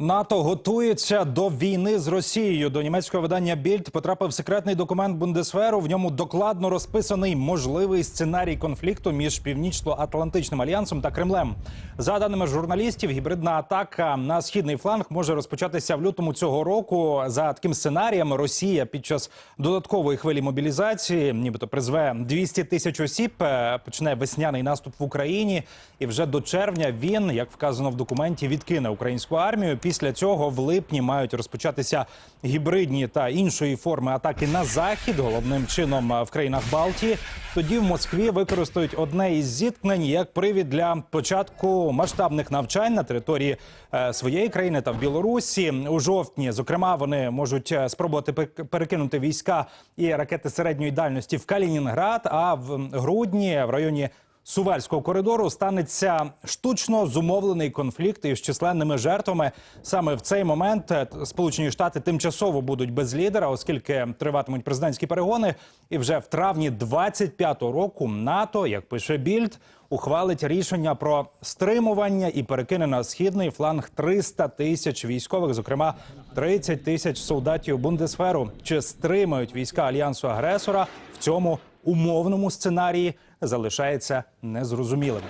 НАТО готується до війни з Росією. До німецького видання Більд потрапив секретний документ Бундесверу. В ньому докладно розписаний можливий сценарій конфлікту між Північно-Атлантичним альянсом та Кремлем. За даними журналістів, гібридна атака на східний фланг може розпочатися в лютому цього року. За таким сценарієм, Росія під час додаткової хвилі мобілізації, нібито призве 200 тисяч осіб, е, почне весняний наступ в Україні, і вже до червня він, як вказано в документі, відкине українську армію. Після цього в липні мають розпочатися гібридні та іншої форми атаки на захід, головним чином е, в країнах Балтії. Тоді в Москві використають одне із зіткнень як привід для початку масштабних навчань на території е, своєї країни та в Білорусі у жовтні. Зокрема, вони можуть е, спробувати пер- перекинути війська і ракети середньої дальності в Калінінград. А в грудні в районі Сувальського коридору станеться штучно зумовлений конфлікт із численними жертвами. Саме в цей момент е, Сполучені Штати тимчасово будуть без лідера, оскільки триватимуть президентські перегони. І вже в травні 25-го року НАТО, як пише Більд, ухвалить рішення про стримування і перекине на східний фланг 300 тисяч військових, зокрема 30 тисяч солдатів Бундесферу. Чи стримають війська альянсу агресора в цьому умовному сценарії залишається незрозумілим.